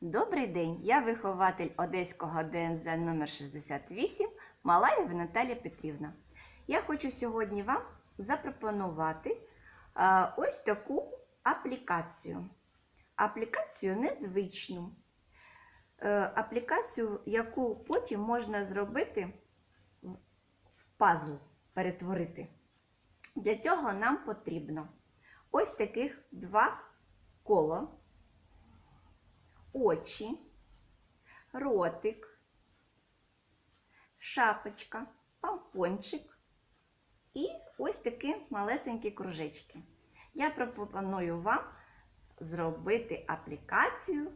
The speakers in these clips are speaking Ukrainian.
Добрий день! Я вихователь Одеського ДНЗ номер 68 Малаєва Наталія Петрівна. Я хочу сьогодні вам запропонувати ось таку аплікацію. Аплікацію незвичну. Е, аплікацію, яку потім можна зробити в пазл, перетворити. Для цього нам потрібно ось таких два кола очі, ротик, шапочка, помпончик і ось такі малесенькі кружечки. Я пропоную вам зробити аплікацію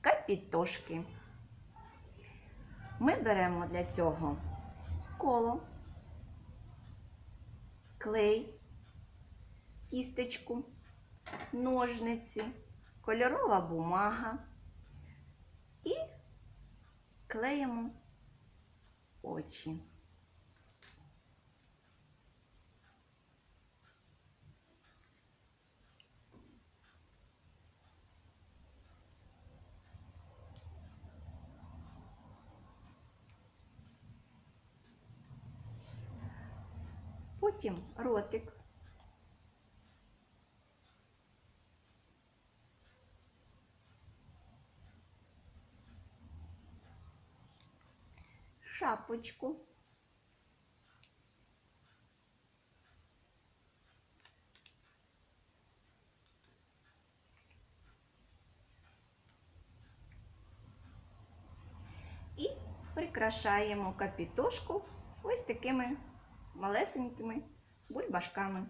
капітошки. Ми беремо для цього коло, клей, кісточку, ножниці, кольорова бумага і клеїмо очі. Потім ротик. Шапочку. І прикрашаємо капітошку ось такими малесенькими бульбашками.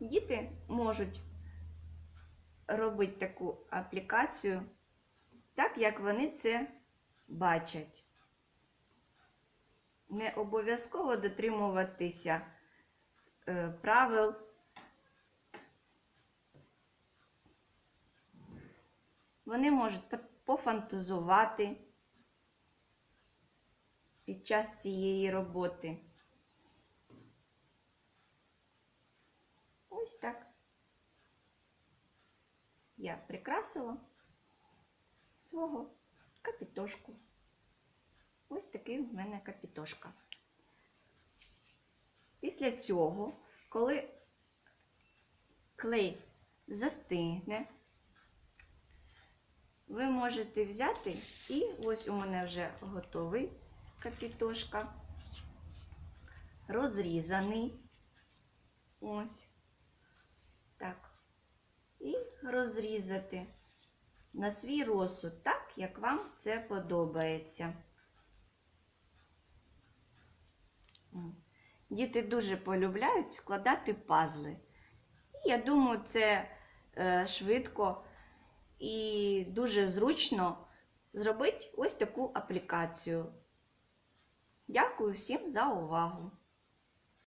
Діти можуть робити таку аплікацію так, як вони це бачать. Не обов'язково дотримуватися е, правил. Вони можуть пофантазувати під час цієї роботи. Ось так. Я прикрасила свого капітошку. Ось такий в мене капітошка. Після цього, коли клей застигне, ви можете взяти і ось у мене вже готовий капітошка, розрізаний. Ось так. І розрізати на свій розсуд, так, як вам це подобається. Діти дуже полюбляють складати пазли. І я думаю, це е, швидко і дуже зручно зробити ось таку аплікацію. Дякую всім за увагу!